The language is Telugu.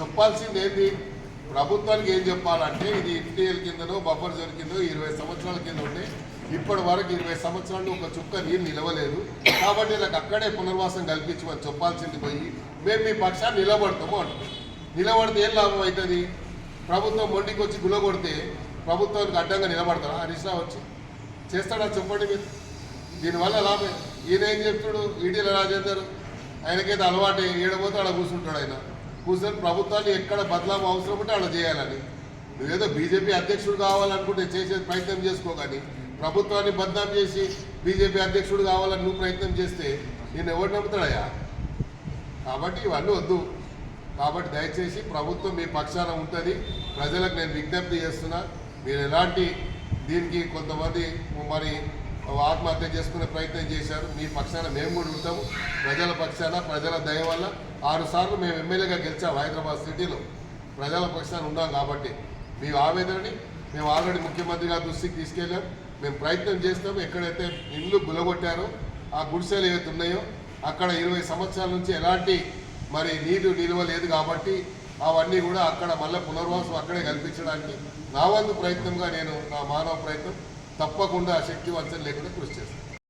చెప్పాల్సింది ఏంటి ప్రభుత్వానికి ఏం చెప్పాలంటే ఇది ఇంటిఎల్ కిందనో బఫర్ జోన్ కిందో ఇరవై సంవత్సరాల కింద ఉంటే ఇప్పటి వరకు ఇరవై సంవత్సరాలు ఒక చుక్క నీరు నిలవలేదు. కాబట్టి నాకు అక్కడే పునర్వాసం కల్పించమని చెప్పాల్సింది పోయి మేము మీ పక్షాన్ని నిలబడతాము అంటున్నాం. నిలబడితే ఏం లాభం అవుతుంది? ప్రభుత్వం మొండికి వచ్చి గులగొడితే ప్రభుత్వానికి అడ్డంగా నిలబడతారా? హరీష్ రావు వచ్చి చేస్తాడా చెప్పండి మీరు? దీనివల్ల లాభం ఈయన ఏం చెప్తాడు ఈడీల రాజేందర్ ఆయనకైతే అలవాటు ఏడబోతే ఆడ కూర్చుంటాడు ఆయన. కూర్చొని ప్రభుత్వాన్ని ఎక్కడ బదలాము అవసరం ఉంటే అలా చేయాలని. నువ్వేదో బీజేపీ అధ్యక్షుడు కావాలనుకుంటే చేసే ప్రయత్నం చేసుకో కానీ ప్రభుత్వాన్ని బద్నాం చేసి బీజేపీ అధ్యక్షుడు కావాలని నువ్వు ప్రయత్నం చేస్తే నేను ఎవరు నమ్ముతాడయ్యా? కాబట్టి ఇవన్నీ వద్దు. కాబట్టి దయచేసి ప్రభుత్వం మీ పక్షాన ఉంటుంది. ప్రజలకు నేను విజ్ఞప్తి చేస్తున్నా మీరు ఎలాంటి దీనికి కొంతమంది మరి ఆత్మహత్య చేసుకునే ప్రయత్నం చేశారు. మీ పక్షాన మేము కూడా ఉంటాము. ప్రజల పక్షాన ప్రజల దయ వల్ల ఆరు సార్లు మేము ఎమ్మెల్యేగా గెలిచాము హైదరాబాద్ సిటీలో. ప్రజల పక్షాన ఉన్నాం కాబట్టి మీ ఆవేదనని మేము ఆల్రెడీ ముఖ్యమంత్రి గారి దృష్టికి తీసుకెళ్ళాం. మేము ప్రయత్నం చేస్తాం. ఎక్కడైతే ఇల్లు గులగొట్టారో ఆ గుడిసెలు ఏవైతే ఉన్నాయో అక్కడ ఇరవై సంవత్సరాల నుంచి ఎలాంటి మరి నీరు నిల్వ లేదు కాబట్టి అవన్నీ కూడా అక్కడ మళ్ళీ పునర్వాసం అక్కడే కల్పించడానికి నా వంతు ప్రయత్నంగా నేను నా మానవ ప్రయత్నం తప్పకుండా శక్తివంతం లేకుండా కృషి చేస్తాం.